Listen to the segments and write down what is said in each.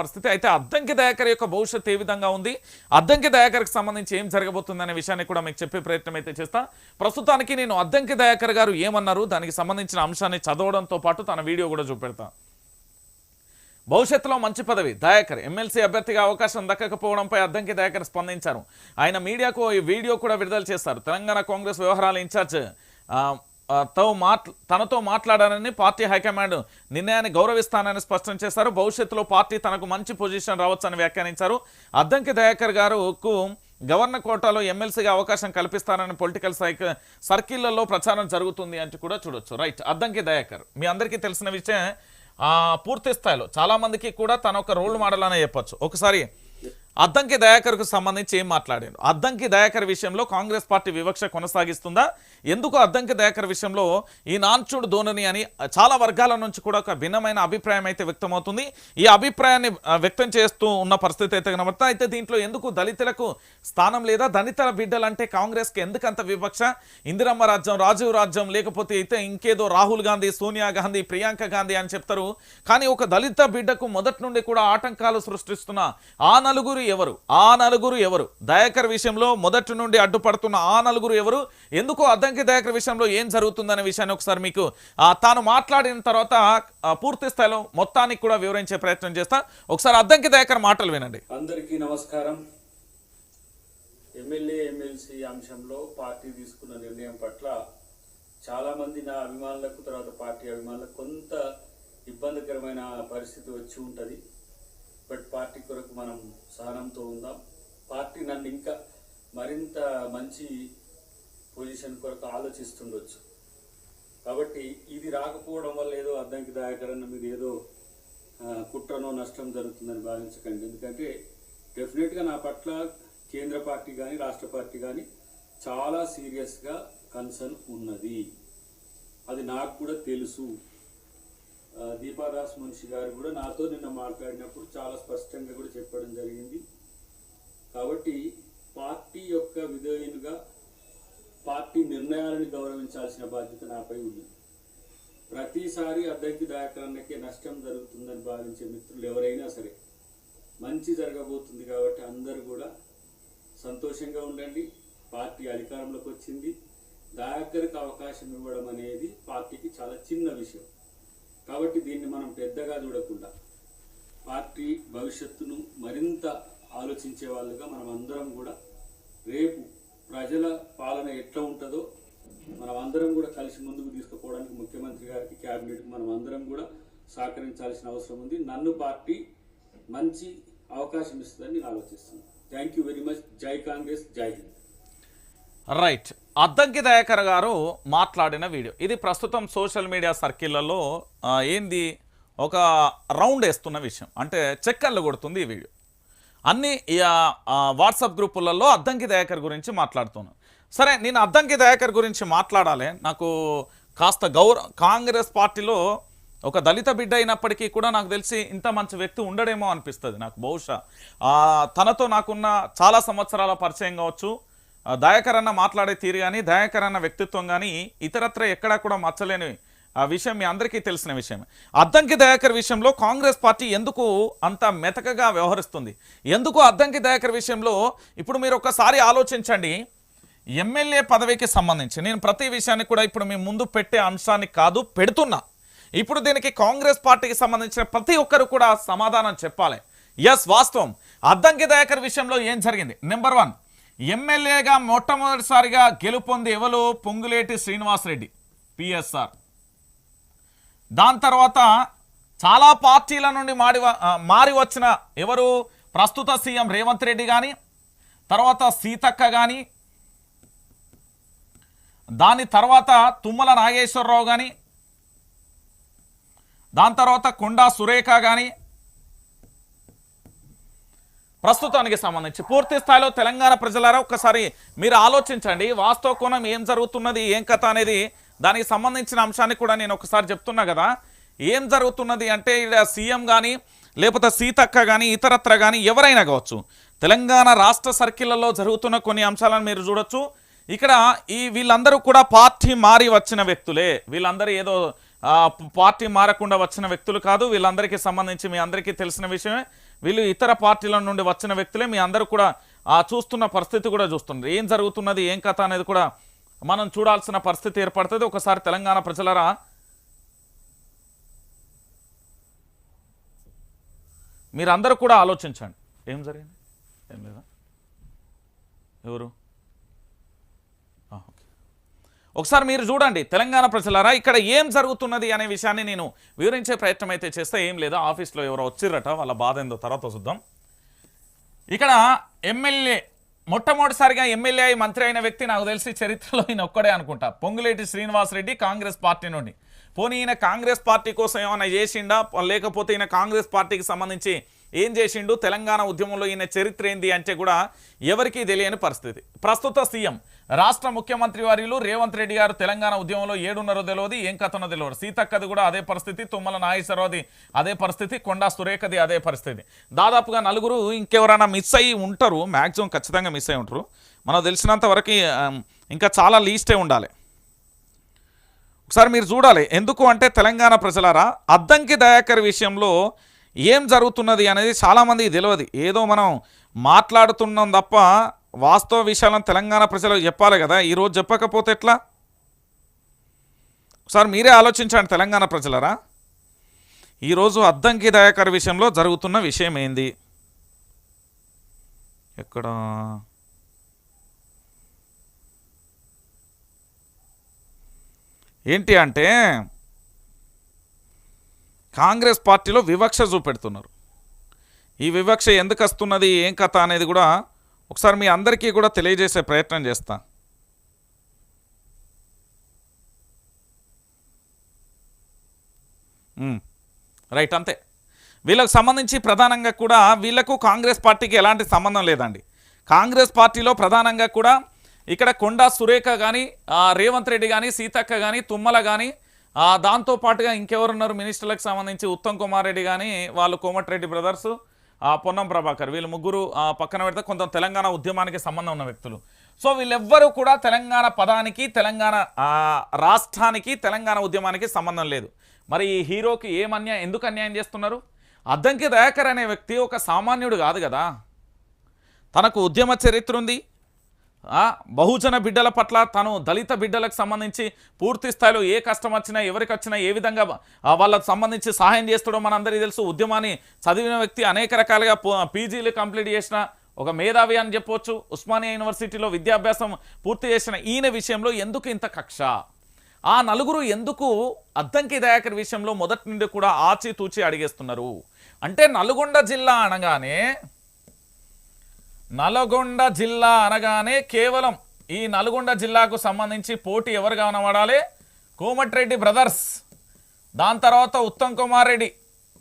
పరిస్థితి అయితే అద్దంకి దయాకర్ యొక్క భవిష్యత్తు ఏ విధంగా ఉంది? అద్దంకి దయాకర్కి సంబంధించి ఏం జరగబోతుందనే విషయాన్ని కూడా మీకు చెప్పే ప్రయత్నం అయితే చేస్తా. ప్రస్తుతానికి నేను అద్దంకి దయాకర్ గారు ఏమన్నారు? దానికి సంబంధించిన అంశాన్ని చదవడంతో పాటు తన వీడియో కూడా చూపెడతా. భవిష్యత్తులో మంచి పదవి. దయాకర్ ఎమ్మెల్సీ అభ్యర్థిగా అవకాశం దక్కకపోవడంపై అద్దంకి దయాకర్ స్పందించారు. ఆయన మీడియాకు ఈ వీడియో కూడా విడుదల చేస్తారు. తెలంగాణ కాంగ్రెస్ వ్యవహారాల ఇన్ఛార్జ్ తో మాట్ల తనతో మాట్లాడానని పార్టీ హైకమాండ్ నిర్ణయాన్ని గౌరవిస్తానని స్పష్టం చేశారు. భవిష్యత్తులో పార్టీ తనకు మంచి పొజిషన్ రావచ్చని వ్యాఖ్యానించారు. అద్దంకి దయాకర్ గారుకు గవర్నర్ కోటాలో ఎమ్మెల్సీగా అవకాశం కల్పిస్తారని పొలిటికల్ సైక్ సర్కిళ్ళలో ప్రచారం జరుగుతుంది అంటూ కూడా చూడొచ్చు. రైట్. అద్దంకి దయాకర్. మీ అందరికీ తెలిసిన విషయం పూర్తి స్థాయిలో చాలా మందికి కూడా తన ఒక రోల్ మోడల్ అనే చెప్పొచ్చు. ఒకసారి అద్దంకి దయాకర్కు సంబంధించి ఏం మాట్లాడాను అద్దంకి దయాకర్ విషయంలో కాంగ్రెస్ పార్టీ వివక్ష కొనసాగిస్తుందా? ఎందుకు అద్దంకి దయాకర్ విషయంలో ఈ నాన్చుడు ధోనిని అని చాలా వర్గాల నుంచి కూడా ఒక భిన్నమైన అభిప్రాయం అయితే వ్యక్తమవుతుంది. ఈ అభిప్రాయాన్ని వ్యక్తం చేస్తూ ఉన్న పరిస్థితి అయితే కనబడుతుంది. అయితే దీంట్లో ఎందుకు దళితులకు స్థానం లేదా దళితుల బిడ్డలంటే కాంగ్రెస్కి ఎందుకంత వివక్ష? ఇందిరమ్మ రాజ్యం రాజీవ్ రాజ్యం లేకపోతే అయితే ఇంకేదో రాహుల్ గాంధీ సోనియా గాంధీ ప్రియాంక గాంధీ అని చెప్తారు. కానీ ఒక దళిత బిడ్డకు మొదటి నుండి కూడా ఆటంకాలు సృష్టిస్తున్న ఆ నలుగురు ఎవరు? ఆ నలుగురు ఎవరు? దయాకర్ విషయంలో మొదటి నుండి అడ్డుపడుతున్న ఆ నలుగురు ఎవరు? ఎందుకు అద్దంకి దయాకర్ విషయంలో ఏం జరుగుతుందనే విషయాన్ని ఒకసారి మీకు తాను మాట్లాడిన తర్వాత పూర్తి స్థాయిలో మొత్తానికి కూడా వివరించే ప్రయత్నం చేస్తా. ఒకసారి అద్దంకి దయాకర్ మాటలు వినండి. అందరికీ నమస్కారం. ఎమ్మెల్యే ఎమ్మెల్సీ అంశంలో పార్టీ తీసుకున్న నిర్ణయం పట్ల చాలా మంది నా అభిమానులకు తర్వాత పార్టీ అభిమానులకు కొంత ఇబ్బందికరమైన పరిస్థితి వచ్చి ఉంటుంది. బట్ పార్టీ కొరకు మనం సహనంతో ఉందాం. పార్టీ నన్ను ఇంకా మరింత మంచి పొజిషన్ కొరకు ఆలోచిస్తుండొచ్చు. కాబట్టి ఇది రాకపోవడం వల్ల ఏదో అద్దంకి దాయకరన్న మీరు ఏదో కుట్రనో నష్టం జరుగుతుందని భావించకండి. ఎందుకంటే డెఫినెట్గా నా పట్ల కేంద్ర పార్టీ కానీ రాష్ట్ర పార్టీ కానీ చాలా సీరియస్గా కన్సర్న్ ఉన్నది. అది నాకు కూడా తెలుసు. దీపాదాస్ మున్షి గారు కూడా నాతో నిన్న మాట్లాడినప్పుడు చాలా స్పష్టంగా కూడా చెప్పడం జరిగింది. కాబట్టి పార్టీ యొక్క విధేయునిగా పార్టీ నిర్ణయాలను గౌరవించాల్సిన బాధ్యత నాపై ఉంది. ప్రతిసారి అద్దెకి దాయకరణకే నష్టం జరుగుతుందని భావించే మిత్రులు ఎవరైనా సరే మంచి జరగబోతుంది కాబట్టి అందరూ కూడా సంతోషంగా ఉండండి. పార్టీ అధికారంలోకి వచ్చింది. దాయకరికి అవకాశం ఇవ్వడం అనేది పార్టీకి చాలా చిన్న విషయం. కాబట్టి దీన్ని మనం పెద్దగా చూడకుండా పార్టీ భవిష్యత్తును మరింత ఆలోచించే వాళ్ళుగా మనం అందరం కూడా రేపు ప్రజల పాలన ఎట్లా ఉంటుందో మనం అందరం కూడా కలిసి ముందుకు తీసుకుపోవడానికి ముఖ్యమంత్రి గారికి క్యాబినెట్కి మనం అందరం కూడా సహకరించాల్సిన అవసరం ఉంది. నన్ను పార్టీ మంచి అవకాశం ఇస్తుందని నేను ఆలోచిస్తున్నాను. Thank you very much. జై కాంగ్రెస్ జై హింద్. రైట్ అద్దంకి దయాకర్ గారు మాట్లాడిన వీడియో. ఇది ప్రస్తుతం సోషల్ మీడియా సర్కిళ్ళలో ఏంది? ఒక రౌండ్ వేస్తున్న విషయం. అంటే చెక్కర్లు కొడుతుంది ఈ వీడియో. అన్ని ఈ, వాట్సాప్ గ్రూపులలో అద్దంకి దయాకర్ గురించి మాట్లాడుతున్నాను సరే నేను అద్దంకి దయాకర్ గురించి మాట్లాడాలి. నాకు కాస్త గౌరవ కాంగ్రెస్ పార్టీలో ఒక దళిత బిడ్డ అయినప్పటికీ కూడా నాకు తెలిసి ఇంత మంచి వ్యక్తి ఉండడేమో అనిపిస్తుంది నాకు బహుశా. తనతో నాకున్న చాలా సంవత్సరాల పరిచయం కావచ్చు. దయాకర్ అన్న మాట్లాడే తీరు కానీ దయాకర్ అన్న వ్యక్తిత్వం కానీ ఇతరత్ర ఎక్కడా కూడా మచ్చలేని ఆ విషయం మీ అందరికీ తెలిసిన విషయం. అద్దంకి దయాకర్ విషయంలో కాంగ్రెస్ పార్టీ ఎందుకు అంత మెతకగా వ్యవహరిస్తుంది? ఎందుకు అద్దంకి దయాకర్ విషయంలో ఇప్పుడు మీరు ఒకసారి ఆలోచించండి. ఎమ్మెల్యే పదవికి సంబంధించి నేను ప్రతి విషయాన్ని కూడా ఇప్పుడు మీ ముందు పెట్టే అంశాన్ని కాదు పెడుతున్నా. ఇప్పుడు దీనికి కాంగ్రెస్ పార్టీకి సంబంధించిన ప్రతి ఒక్కరు కూడా సమాధానం చెప్పాలి. ఎస్ వాస్తవం. అద్దంకి దయాకర్ విషయంలో ఏం జరిగింది? నెంబర్ వన్ ఎమ్మెల్యేగా మొట్టమొదటిసారిగా గెలుపొంది ఎవరు? పొంగులేటి శ్రీనివాసరెడ్డి పిఎస్ఆర్. దాని తర్వాత చాలా పార్టీల నుండి మాడి వ- మారి వచ్చిన ఎవరు? ప్రస్తుత సీఎం రేవంత్ రెడ్డి కానీ తర్వాత సీతక్క కానీ దాని తర్వాత తుమ్మల నాగేశ్వరరావు కానీ దాని తర్వాత కొండా సురేఖ కానీ ప్రస్తుతానికి సంబంధించి పూర్తి స్థాయిలో తెలంగాణ ప్రజలారా ఒక్కసారి మీరు ఆలోచించండి. వాస్తవ కోణం ఏం జరుగుతున్నది ఏం కథ అనేది దానికి సంబంధించిన అంశాన్ని కూడా నేను ఒకసారి చెప్తున్నా కదా. ఏం జరుగుతున్నది అంటే సీఎం కానీ లేకపోతే సీతక్క కానీ ఇతరత్ర కానీ ఎవరైనా కావచ్చు తెలంగాణ రాష్ట్ర సర్కిళ్ళలో జరుగుతున్న కొన్ని అంశాలను మీరు చూడొచ్చు. ఇక్కడ ఈ వీళ్ళందరూ కూడా పార్టీ మారి వచ్చిన వ్యక్తులే. వీళ్ళందరూ ఏదో పార్టీ మారకుండా వచ్చిన వ్యక్తులు కాదు వీళ్ళందరికీ సంబంధించి మీ అందరికీ తెలిసిన విషయమే. వీళ్ళు ఇతర పార్టీల నుండి వచ్చిన వ్యక్తులే మీ అందరూ కూడా ఆ చూస్తున్న పరిస్థితి కూడా చూస్తున్నారు. ఏం జరుగుతున్నది ఏం కథ అనేది కూడా మనం చూడాల్సిన పరిస్థితి ఏర్పడుతుంది. ఒకసారి తెలంగాణ ప్రజలరా. మీరందరూ కూడా ఆలోచించండి. ఏం జరిగింది? ఏం లేదా? ఎవరు? ఒకసారి మీరు చూడండి తెలంగాణ ప్రజలారా ఇక్కడ ఏం జరుగుతున్నది అనే విషయాన్ని నేను వివరించే ప్రయత్నం అయితే చేస్తే ఏం లేదా. ఆఫీస్లో ఎవరో వచ్చిర్రట వాళ్ళ బాధ ఏందో తర్వాత చూద్దాం. ఇక్కడ ఎమ్మెల్యే మొట్టమొదటిసారిగా ఎమ్మెల్యే అయి మంత్రి అయిన వ్యక్తి నాకు తెలిసి చరిత్రలో ఈయన ఒక్కడే అనుకుంటా. పొంగులేటి శ్రీనివాసరెడ్డి కాంగ్రెస్ పార్టీ నుండి. పోనీ ఈయన కాంగ్రెస్ పార్టీ కోసం ఏమైనా చేసిండా? లేకపోతే ఈయన కాంగ్రెస్ పార్టీకి సంబంధించి ఏం చేసిండు? తెలంగాణ ఉద్యమంలో ఈయన చరిత్ర ఏంది అంటే కూడా ఎవరికీ తెలియని పరిస్థితి. ప్రస్తుత సీఎం రాష్ట్ర ముఖ్యమంత్రి వారిలు రేవంత్ రెడ్డి గారు తెలంగాణ ఉద్యమంలో ఏడున్నరో తెలియదు ఏం కథనో తెలియదు సీతక్కది కూడా అదే పరిస్థితి తుమ్మల నాగేశ్వరరావుది అదే పరిస్థితి కొండా సురేఖది అదే పరిస్థితి. దాదాపుగా నలుగురు ఇంకెవరైనా మిస్ అయ్యి ఉంటారు మ్యాక్సిమం ఖచ్చితంగా మిస్ అయి ఉంటారు. మనకు తెలిసినంత వరకు ఇంకా చాలా లీస్టే ఉండాలి. ఒకసారి మీరు చూడాలి ఎందుకు అంటే తెలంగాణ ప్రజలారా అద్దంకి దయాకర్ విషయంలో ఏం జరుగుతున్నది అనేది చాలామందికి తెలియదు ఏదో మనం మాట్లాడుతున్నాం తప్ప వాస్తవ విషయాలను తెలంగాణ ప్రజలకు చెప్పాలి కదా ఈరోజు చెప్పకపోతే ఎట్లా? ఒకసారి మీరే ఆలోచించండి తెలంగాణ ప్రజలరా. ఈరోజు అద్దంకి దయాకర్ విషయంలో జరుగుతున్న విషయం ఏంది? ఎక్కడ? ఏంటి అంటే కాంగ్రెస్ పార్టీలో వివక్ష చూపెడుతున్నారు. ఈ వివక్ష ఎందుకు వస్తున్నది ఏం కథ అనేది కూడా ఒకసారి మీ అందరికీ కూడా తెలియజేసే ప్రయత్నం చేస్తా. రైట్ అంతే. వీళ్ళకు సంబంధించి ప్రధానంగా కూడా వీళ్ళకు కాంగ్రెస్ పార్టీకి ఎలాంటి సంబంధం లేదండి. కాంగ్రెస్ పార్టీలో ప్రధానంగా కూడా ఇక్కడ కొండా సురేఖ కానీ రేవంత్ రెడ్డి కానీ సీతక్క కానీ తుమ్మల కానీ దాంతో పాటుగా ఇంకెవరున్నారు? మినిస్టర్లకు సంబంధించి ఉత్తమ్ కుమార్ రెడ్డి కానీ వాళ్ళు కోమటిరెడ్డి బ్రదర్సు పొన్నం ప్రభాకర్ వీళ్ళు ముగ్గురు పక్కన పెడితే కొంత తెలంగాణ ఉద్యమానికి సంబంధం ఉన్న వ్యక్తులు. సో వీళ్ళెవ్వరూ కూడా తెలంగాణ పదానికి తెలంగాణ రాష్ట్రానికి తెలంగాణ ఉద్యమానికి సంబంధం లేదు. మరి ఈ హీరోకి ఏం అన్యాయం ఎందుకు అన్యాయం చేస్తున్నారు? అద్దంకి దయాకర్ అనే వ్యక్తి ఒక సామాన్యుడు కాదు కదా. తనకు ఉద్యమ చరిత్ర ఉంది బహుజన బిడ్డల పట్ల తను దళిత బిడ్డలకు సంబంధించి పూర్తి స్థాయిలో ఏ కష్టం వచ్చినా ఎవరికి వచ్చినా ఏ విధంగా వాళ్ళకు సంబంధించి సహాయం చేస్తాడో మనందరికీ తెలుసు. ఉద్యమాన్ని చదివిన వ్యక్తి అనేక రకాలుగా పీజీలు కంప్లీట్ చేసిన ఒక మేధావి అని చెప్పొచ్చు. ఉస్మానియా యూనివర్సిటీలో విద్యాభ్యాసం పూర్తి చేసిన ఈయన విషయంలో ఎందుకు ఇంత కక్ష? ఆ నలుగురు ఎందుకు అద్దంకి దయాకర్ విషయంలో మొదటి నుండి కూడా ఆచితూచి అడిగేస్తున్నారు? అంటే నల్గొండ జిల్లా అనగానే నల్గొండ జిల్లా అనగానే కేవలం ఈ నల్గొండ జిల్లాకు సంబంధించి పోటీ ఎవరు కనబడాలి కోమటిరెడ్డి బ్రదర్స్. దాని తర్వాత ఉత్తమ్ కుమార్ రెడ్డి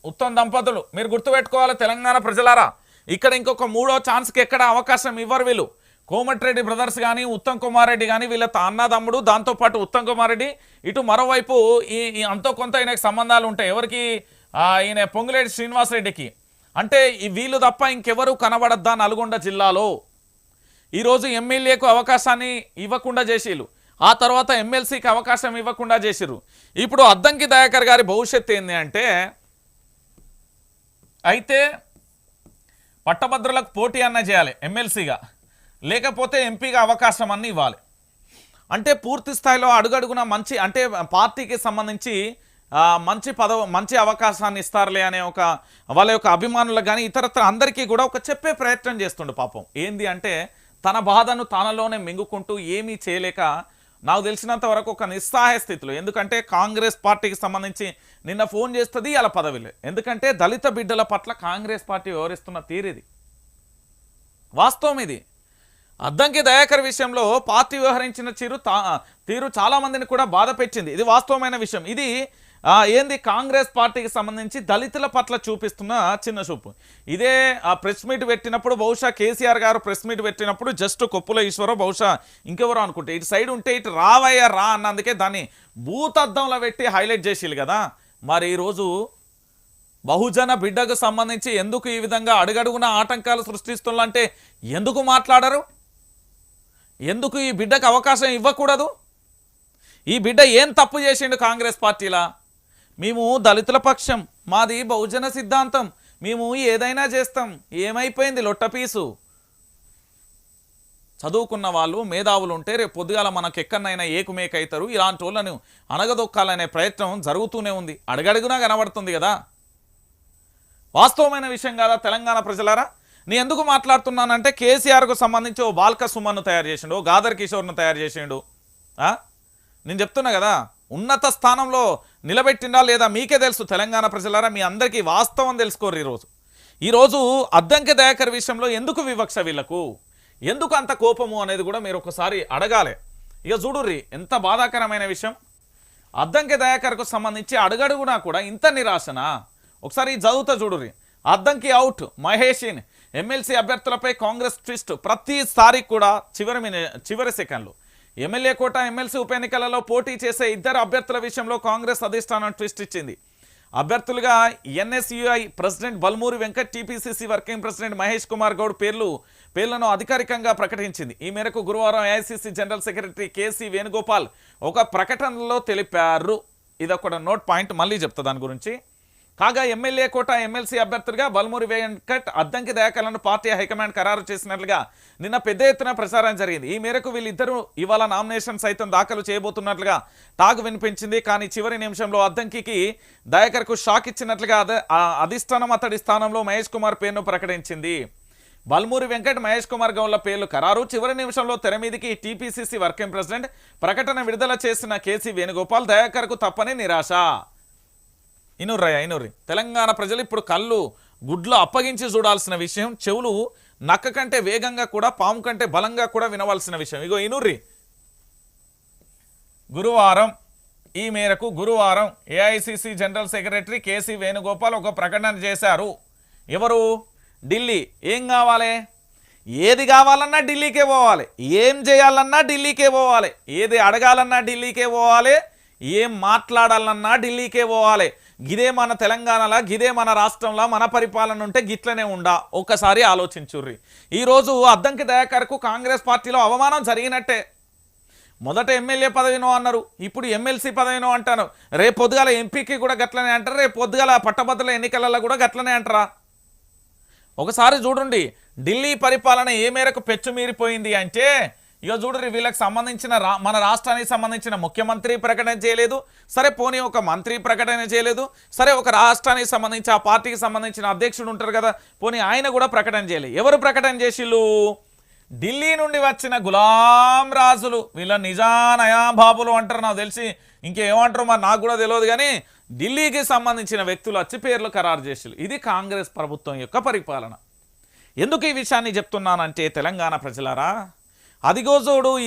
ఉత్తమ్ దంపతులు. మీరు గుర్తుపెట్టుకోవాలి తెలంగాణ ప్రజలారా. ఇక్కడ ఇంకొక మూడో ఛాన్స్కి ఎక్కడ అవకాశం ఇవ్వరు వీళ్ళు. కోమటిరెడ్డి బ్రదర్స్ కానీ ఉత్తమ్ కుమార్ రెడ్డి కానీ వీళ్ళ అన్నదమ్ముడు దాంతోపాటు ఉత్తమ్ కుమార్ రెడ్డి. ఇటు మరోవైపు ఈ అంతో కొంత ఈయనకి సంబంధాలు ఉంటాయి. ఎవరికి? ఈయన పొంగులేటి శ్రీనివాసరెడ్డికి అంటే ఈ వీళ్ళు తప్ప ఇంకెవరు కనబడద్దా నల్గొండ జిల్లాలో? ఈరోజు ఎమ్మెల్యేకు అవకాశాన్ని ఇవ్వకుండా చేసిరు ఆ తర్వాత ఎమ్మెల్సీకి అవకాశం ఇవ్వకుండా చేసిరు ఇప్పుడు అద్దంకి దయాకర్ గారి భవిష్యత్తు ఏంది అంటే అయితే పట్టభద్రులకు పోటీ అన్న చేయాలి ఎమ్మెల్సీగా. లేకపోతే ఎంపీగా అవకాశం అన్నీ ఇవ్వాలి. అంటే పూర్తి స్థాయిలో అడుగడుగున మంచి అంటే పార్టీకి సంబంధించి మంచి పదవ మంచి అవకాశాన్ని ఇస్తారులే అనే ఒక వాళ్ళ యొక్క అభిమానులకు కానీ ఇతరత్ర అందరికీ కూడా ఒక చెప్పే ప్రయత్నం చేస్తుండు పాపం. ఏంది అంటే తన బాధను తనలోనే మింగుకుంటూ ఏమీ చేయలేక నాకు తెలిసినంత వరకు ఒక నిస్సహాయ స్థితిలో. ఎందుకంటే కాంగ్రెస్ పార్టీకి సంబంధించి నిన్న ఫోన్ చేస్తుంది అలా పదవిలే. ఎందుకంటే దళిత బిడ్డల పట్ల కాంగ్రెస్ పార్టీ వ్యవహరిస్తున్న తీరిది. వాస్తవం ఇది. అద్దంకి దయాకర్ విషయంలో పార్టీ వ్యవహరించిన తీరు తా తీరు చాలామందిని కూడా బాధ పెట్టింది. ఇది వాస్తవమైన విషయం. ఇది ఏంది కాంగ్రెస్ పార్టీకి సంబంధించి దళితుల పట్ల చూపిస్తున్న చిన్న చూపు. ఇదే ఆ ప్రెస్ మీట్ పెట్టినప్పుడు బహుశా కేసీఆర్ గారు ప్రెస్ మీట్ పెట్టినప్పుడు జస్ట్ కొప్పుల ఈశ్వరో బహుశా ఇంకెవరో అనుకుంటే. ఇటు సైడ్ ఉంటే ఇటు రావయ్య రా అన్నందుకే దాన్ని భూతద్దంలో పెట్టి హైలైట్ చేసేది కదా. మరి ఈరోజు బహుజన బిడ్డకు సంబంధించి ఎందుకు ఈ విధంగా అడుగడుగున ఆటంకాలు సృష్టిస్తుందంటే ఎందుకు మాట్లాడరు? ఎందుకు ఈ బిడ్డకు అవకాశం ఇవ్వకూడదు? ఈ బిడ్డ ఏం తప్పు చేసిండు కాంగ్రెస్ పార్టీలా? మేము దళితుల పక్షం. మాది బహుజన సిద్ధాంతం. మేము ఏదైనా చేస్తాం. ఏమైపోయింది లొట్టపీసు చదువుకున్న వాళ్ళు మేధావులు ఉంటే రేపు పొద్దుగాల మనకు ఎక్కడనైనా ఏకుమేకైతారు. అవుతారు ఇలాంటి వాళ్ళను అనగదొక్కాలనే ప్రయత్నం జరుగుతూనే ఉంది. అడగడుగునా కనబడుతుంది కదా? వాస్తవమైన విషయం కాదా తెలంగాణ ప్రజలారా? నేను ఎందుకు మాట్లాడుతున్నానంటే కేసీఆర్కు సంబంధించి ఓ బాల్క సుమన్ను తయారు చేసిండు ఓ గాదర్ కిషోర్ను తయారు చేసిండు. నేను చెప్తున్నా కదా? ఉన్నత స్థానంలో నిలబెట్టిండా లేదా మీకే తెలుసు? తెలంగాణ ప్రజలారా మీ అందరికీ వాస్తవం తెలుసుకోరు ఈరోజు. ఈరోజు అద్దంకి దయాకర్ విషయంలో ఎందుకు వివక్ష వీళ్ళకు? ఎందుకు అంత కోపము అనేది కూడా మీరు ఒకసారి అడగాలి. ఇక చూడుర్రి ఎంత బాధాకరమైన విషయం. అద్దంకి దయాకర్కు సంబంధించి అడుగడుగునా కూడా ఇంత నిరాశనా? ఒకసారి చదువుతా చూడుర్రి. అద్దంకి అవుట్ మహేషిన్. ఎమ్మెల్సీ అభ్యర్థులపై కాంగ్రెస్ ట్విస్ట్ ప్రతిసారి కూడా చివరి చివరి సెకండ్లు. ఎమ్మెల్యే కోట ఎమ్మెల్సీ ఉప ఎన్నికలలో పోటీ చేసే ఇద్దరు అభ్యర్థుల విషయంలో కాంగ్రెస్ అధిష్టానం ట్విస్ట్ ఇచ్చింది. అభ్యర్థులుగా NSUI president Balmuri Venkat TPCC working president Mahesh Kumar Goud పేర్లు పేర్లను అధికారికంగా ప్రకటించింది. ఈ మేరకు గురువారం AICC general secretary KC Venugopal ఒక ప్రకటనలో తెలిపారు. ఇది ఒక నోట్ పాయింట్ మళ్ళీ చెప్తా దాని గురించి. కాగా ఎమ్మెల్యే కోట ఎమ్మెల్సీ అభ్యర్థులుగా బల్మూరి వెంకట్ అద్దంకి దయాకర్లను పార్టీ హైకమాండ్ ఖరారు చేసినట్లుగా నిన్న పెద్ద ఎత్తున ప్రచారం జరిగింది. ఈ మేరకు వీళ్ళిద్దరూ ఇవాళ నామినేషన్ సైతం దాఖలు చేయబోతున్నట్లుగా టాగ్ వినిపించింది. కానీ చివరి నిమిషంలో అద్దంకి దయాకర్కు షాక్ ఇచ్చినట్లుగా అధిష్టానం అతడి స్థానంలో మహేష్ కుమార్ పేరును ప్రకటించింది. బల్మూరి వెంకట్ మహేష్ కుమార్ గౌడ్ల పేర్లు ఖరారు. చివరి నిమిషంలో తెర మీదికి టీపీసీసీ వర్కింగ్ ప్రెసిడెంట్ ప్రకటన విడుదల చేసిన కేసీ వేణుగోపాల్ దయాకర్కు తప్పని నిరాశ. ఇనుర్రయ్య ఇనుర్రి. తెలంగాణ ప్రజలు ఇప్పుడు కళ్ళు గుడ్లు అప్పగించి చూడాల్సిన విషయం చెవులు నక్క కంటే వేగంగా కూడా పాము కంటే బలంగా కూడా వినవలసిన విషయం. ఇగో ఇనుర్రి. గురువారం ఈ మేరకు గురువారం AICC general secretary KC Venugopal ఒక ప్రకటన చేశారు. ఎవరు? ఢిల్లీ. ఏం కావాలి? ఏది కావాలన్నా ఢిల్లీకే పోవాలి. ఏం చేయాలన్నా ఢిల్లీకే పోవాలి. ఏది అడగాలన్నా ఢిల్లీకే పోవాలి. ఏం మాట్లాడాలన్నా ఢిల్లీకే పోవాలి. గిదే మన తెలంగాణలో గిదే మన రాష్ట్రంలో మన పరిపాలన ఉంటే గిట్లనే ఉండా? ఒక్కసారి ఆలోచించుర్రి. ఈరోజు అద్దంకి దయాకర్కు కాంగ్రెస్ పార్టీలో అవమానం జరిగినట్టే. మొదట ఎమ్మెల్యే పదవినో అన్నారు ఇప్పుడు ఎమ్మెల్సీ పదవినో అంటారు రేపు పొద్దుగాల ఎంపీకి కూడా గట్లనే అంటారు? రేపు పొద్దుగాల పట్టభద్రుల ఎన్నికలలో కూడా గట్లనే అంటారా? ఒకసారి చూడండి ఢిల్లీ పరిపాలన ఏ మేరకు పెచ్చుమీరిపోయింది అంటే ఇక చూడండి వీళ్ళకి సంబంధించిన రా మన రాష్ట్రానికి సంబంధించిన ముఖ్యమంత్రి ప్రకటన చేయలేదు. సరే పోనీ ఒక మంత్రి ప్రకటన చేయలేదు. సరే ఒక రాష్ట్రానికి సంబంధించి ఆ పార్టీకి సంబంధించిన అధ్యక్షుడు ఉంటారు కదా పోనీ ఆయన కూడా ప్రకటన చేయలేదు ఎవరు ప్రకటన చేసిళ్ళు? ఢిల్లీ నుండి వచ్చిన గులాం రాజులు వీళ్ళ నిజా నయాబాబులు అంటారు నాకు తెలిసి ఇంకేమంటారు మరి నాకు కూడా తెలియదు కానీ ఢిల్లీకి సంబంధించిన వ్యక్తులు వచ్చి పేర్లు ఖరారు చేసిళ్ళు. ఇది కాంగ్రెస్ ప్రభుత్వం యొక్క పరిపాలన. ఎందుకు ఈ విషయాన్ని చెప్తున్నానంటే తెలంగాణ ప్రజలారా అదిగోజోడు